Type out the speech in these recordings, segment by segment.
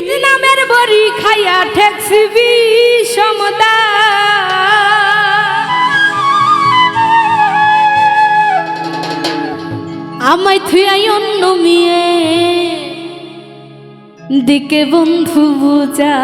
পিরিত নামের বড়ি খাইয়া ঠেকসিবি সমদা আমায় থুয়াই অন্য মিয়ে দিকে বন্ধু বুঝা।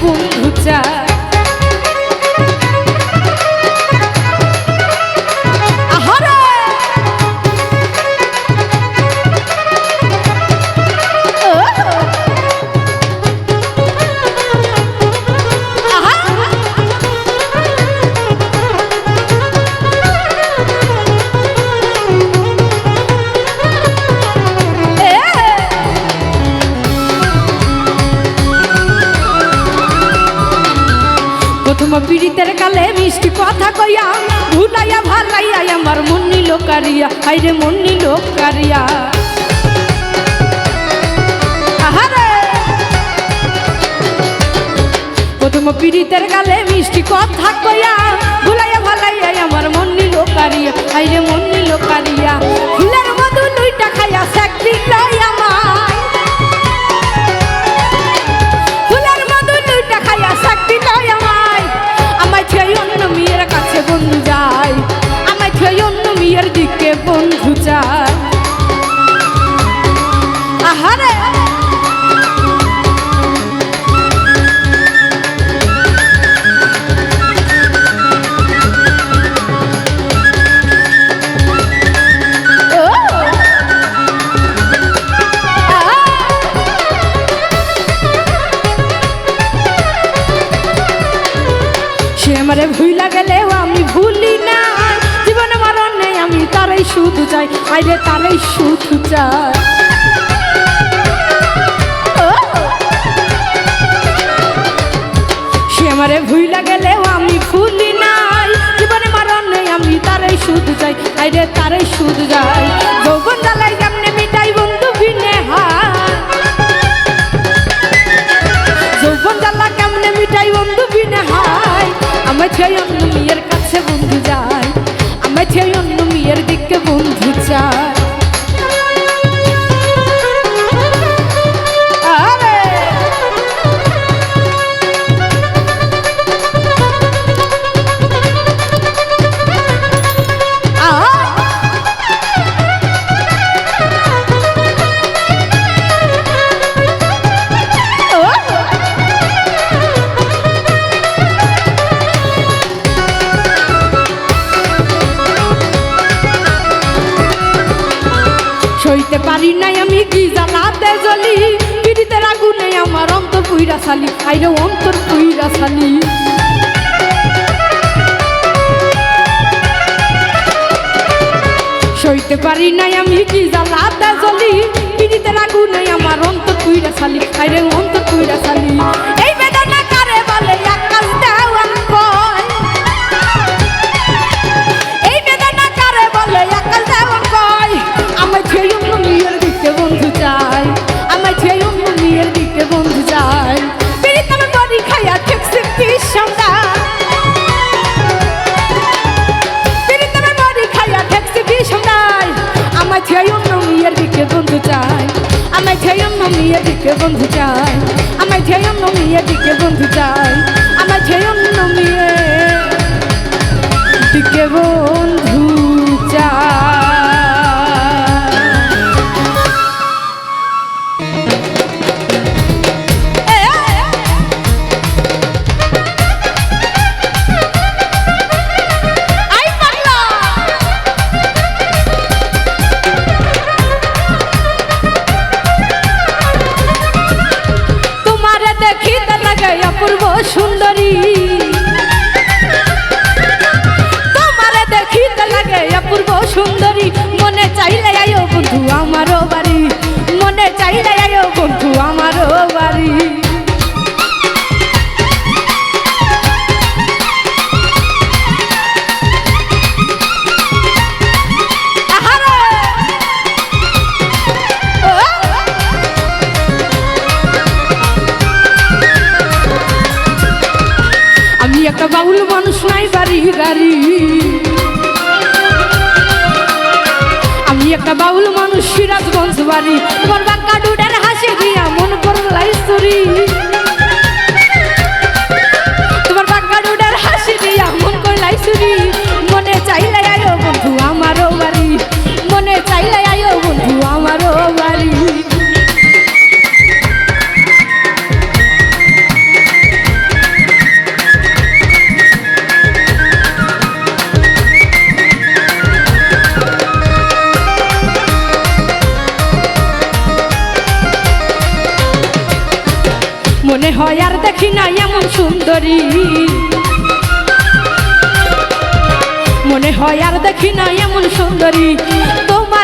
বন্ধু চায় পীড়িতের কালে মিষ্টি কথা কইয়া, ভুলাইয়া ভালাইয়া আমার মন নিল কারিয়া। আইরে মন নিল কারিয়া। আহারে! প্রথম পীড়িতের গালে মিষ্টি কথা কইয়া, ভুলাইয়া ভালাইয়া আমার মন নিল কারিয়া। আইরে মন নিল কারিয়া। ফুলের মধু দুইটা খাইয়া শেখ দিল আমারে ভুইলা গেলেও আমি ভুলি না জীবনে মারণ নেই আমি তারাই শুধু চাই। আইরে তারাই শুধু চাই! সে আমারে ভুইলা গেলেও আমি ভুলি নাই। জীবনে মারণ নেই আমি তারাই শুধু চাই। আইরে তারাই শুধু যাই যৌবন আমার ছেই অন্য মেয়ের কাছে বন্ধু যায় আমার ছেই অন্য মেয়ের দিকে বন্ধু চায় সালি খাইরে অন্তর পুইরা সালি সইতে পারি নাই আমি কি জ্বালাতে জ্বলি, পিড়িতে রাগু নাই আমার অন্তর পুইরা সালি আইরে মেয়ের দিকে বন্ধু চাই। আমার অন্য মেয়ের দিকে বন্ধু চাই। আমার অন্য মেয়ের দিকে বন্ধু সুন্দরী বাউল মানুষ, সিরাজগঞ্জ বাড়ি। তোমার বাক্কা হাসি দিয়া মন করলাই লাইসুরি তোমার বাক্কা হাসি দিয়া মন করলাই চুরি। মনে হয় আর দেখি না এমন সুন্দরী। মনে হয় আর দেখি না এমন সুন্দরী। তোমারে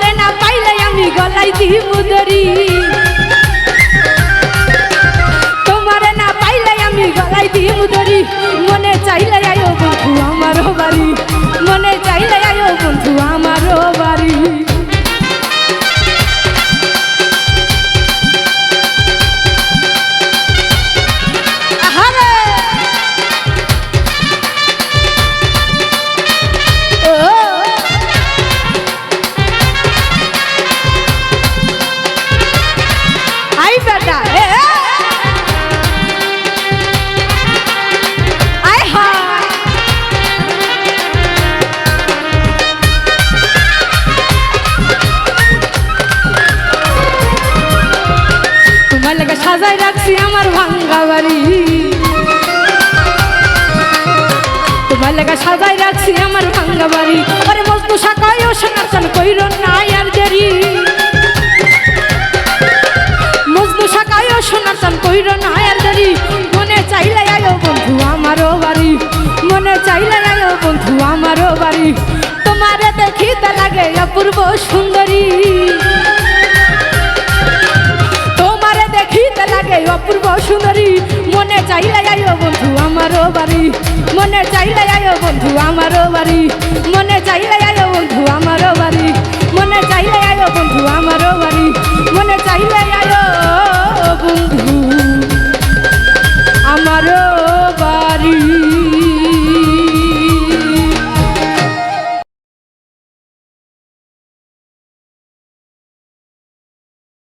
সাজাই রাখছি আমার ভাঙ্গা বাড়ি। তোমার লেগে সাজাই রাখছি আমার ভাঙ্গা বাড়ি। আরে মজনু শাখায় ও সনাতন কইর না আর দেরি। মজনু শাখায় ও সনাতন কইর না আর দেরি। মনে চাইলে আয়ো বন্ধু আমারও বাড়ি। মনে চাইলে আয়ো বন্ধু আমারও বাড়ি। তোমারে দেখিতে লাগে অপূর্ব সুন্দরী। বন্ধু, আমারও বাড়ি। মনে চাইলে আয়ো বন্ধু, আমারও বাড়ি। মনে চাইলে আয়ো বন্ধু, আমারও বাড়ি। মনে চাইলে আয়ো বন্ধু, আমারও বাড়ি। মনে চাইলে